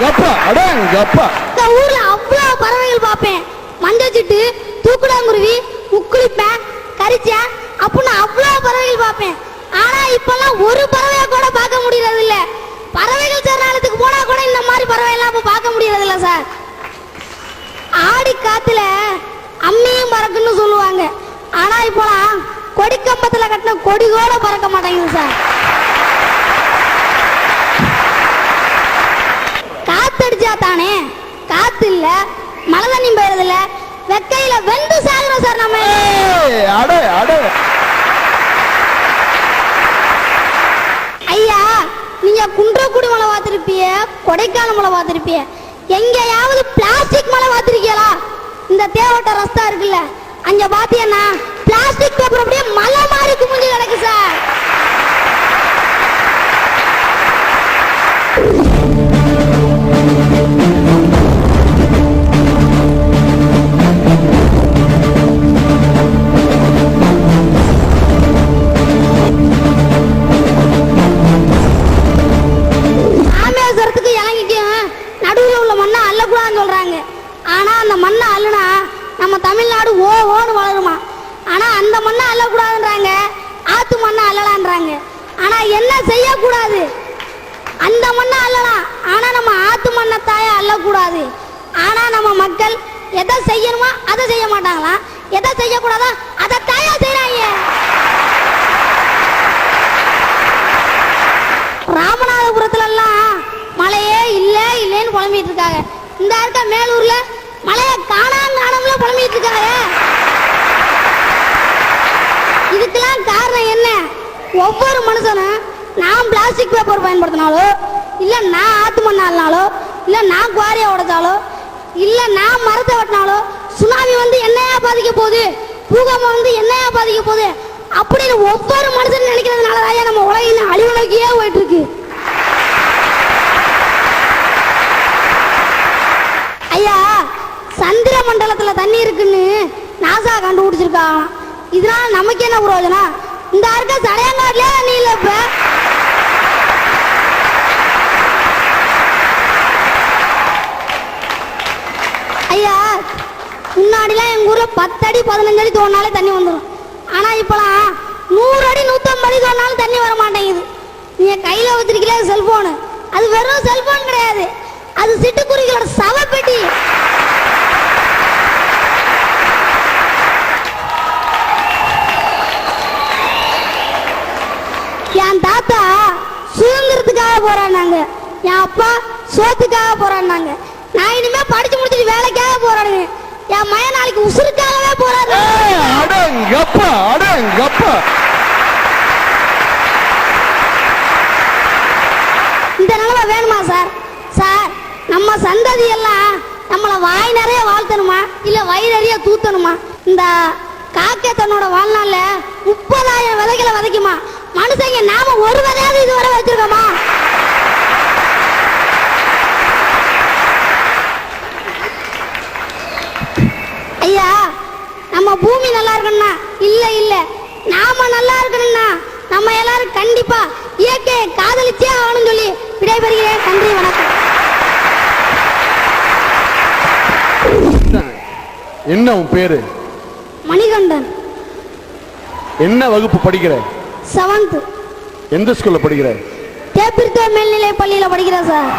அடேங்கப்பா அடேங்கப்பா இந்த ஊர்ல அவ்வளவு பறவைகள் பார்ப்பேன். மஞ்சச்சிட்டு தூக்குடாங்குருவி முக்குளிப்பேன் கரிச்சா அப்படின்னு அவ்வளவு பறவைகள் பார்ப்பேன். ஆனா இப்பெல்லாம் ஒரு பறவையை கூட பார்க்க முடியறது இல்ல பறவைகள் சரணாலயத்துக்கு போனா கூட இந்த மாதிரி பறவை எல்லாம் இப்ப பார்க்க முடியறது இல்ல சார். ஆடி காத்துல அம்மியும் பறக்குன்னு சொல்லுவாங்க. ஆனா இப்போலாம் கொடிக்கம்பத்துல கட்டின கொடி கூட பறக்க மாட்டேங்குது சார். காத்தடிச்சா தானே? காத்து இல்ல மழை தண்ணி பெய்யறது இல்ல வெக்கையில வெந்து சாகுறோம் சார் நம்ம. ஏய், அடே அடே. ஐயா நீங்க குன்றக்குடி மலை பார்த்திருப்பிய கொடைக்கானல் மலை பார்த்திருப்பிய எங்கேயாவது பிளாஸ்டிக் மலை பார்த்திருக்கீங்களா இந்த தேவட்ட ரஸ்தா இருக்குல்ல அங்க பாத்தீங்கன்னா பிளாஸ்டிக் பேப்பர் அள்ளக்கூடாதுன்னு சொல்றாங்க. ஆனா அந்த மண்ணை அள்ளுனா நம்ம தமிழ்நாடு ஓ ஓன்னு வளருமா? ஆனா அந்த மண்ணை அள்ளக்கூடாதுன்றாங்க ஆத்து மண்ணை அள்ளலான்றாங்க ஆனா என்ன செய்யக்கூடாது? அந்த மண்ணை அள்ளலாம் ஆனா நம்ம ஆத்து மண்ணை தாய அள்ளக்கூடாது ஆனா நம்ம மக்கள் எதை செய்யணுமோ அதை செய்ய மாட்டாங்களாம் எதை செய்யக்கூடாதோ அதை தாயா செய்யறாங்க ராமநாதபுரத்துல எல்லாம் மழையே இல்லை இல்லைன்னு குழம்பிட்டு இருக்காங்க. இந்த இருக்க மேலூர்ல மலைய காணாம காணாமல புலம்பிட்டு இருக்காங்க. இதுக்கெல்லாம் காரணம் என்ன? ஒவ்வொரு மனுஷனும் நான் பிளாஸ்டிக் பேப்பர் பயன்படுத்தினாலோ இல்ல நான் ஆத்து மண்ணாலனாலோ இல்ல நான் குவாரியை உடைச்சாலோ இல்ல நான் மரத்தை வெட்டினாலோ சுனாமி வந்து என்னையா பாதிக்க போகுது? பூகம்பம் வந்து என்னையா பாதிக்க போகுது? அப்படின்னு ஒவ்வொரு மனுஷனும் நினைக்கிறதுனால தான் நம்ம உலகின் அழிவு நோக்கியே போயிட்டு இருக்கு ஐயா சந்திர மண்டலத்துல தண்ணி இருக்குன்னு நாசா கண்டுபிடிச்சிருக்காங்க இதனால நமக்கு என்ன பிரயோஜனம்? இந்த இருக்க சடையங்காட்டிலே தண்ணி இல்லை இப்ப. ஐயா முன்னாடிலாம் எங்க ஊர்ல பத்து அடி பதினஞ்சு அடி தோணாலே தண்ணி வந்துடும் ஆனா இப்பலாம் நூறு அடி நூத்தம்பது அடி தோணாலும் தண்ணி வர மாட்டேங்குது. நீங்க கையில வச்சிருக்கீங்களே செல்போனு அது வெறும் செல்போன் கிடையாது. அது சிட்டுக்குருவிகளோட சவப்பெட்டி என் தாத்தா போராடினாங்க என் அப்பா சோத்துக்காக போராடினாங்க நான் இனிமே படிச்சு முடிச்சுட்டு வேலைக்காக போராடுவேன் என் மய நாளைக்கு உசுருக்காகவே ஏய், அடேங்கப்பா அடேங்கப்பா. இந்த நிலைமை வேணுமா சார்? சார் நம்ம சந்ததி எல்லாம் நம்மள வாய் நிறைய வாழ்த்தணுமா? இல்ல வயிறு நிறைய தூத்தணுமா? இந்த காக்கை தன்னோட வாழ்நாள்ல முப்பதாயிரம் விதைகளை விதைக்குமா? மனுஷங்க நாம ஒரு விதையாவது இதுவரை வச்சிருக்கோமா ஐயா நம்ம பூமி நல்லா இருக்கணும்னா? இல்ல இல்ல. நாம நல்லா இருக்கணும்னா நம்ம எல்லாரும் கண்டிப்பா இயற்கையை காதலிச்சே ஆகணும்னு சொல்லி விடைபெறுகிறேன். நன்றி வணக்கம். என்ன உன் பேரு? மணிகண்டன். என்ன வகுப்பு படிக்கிற? செவன்த் எந்த ஸ்கூல்ல படிக்கிற? தேப்பிருத்தோ மேல்நிலை பள்ளியில படிக்கிறேன் சார்.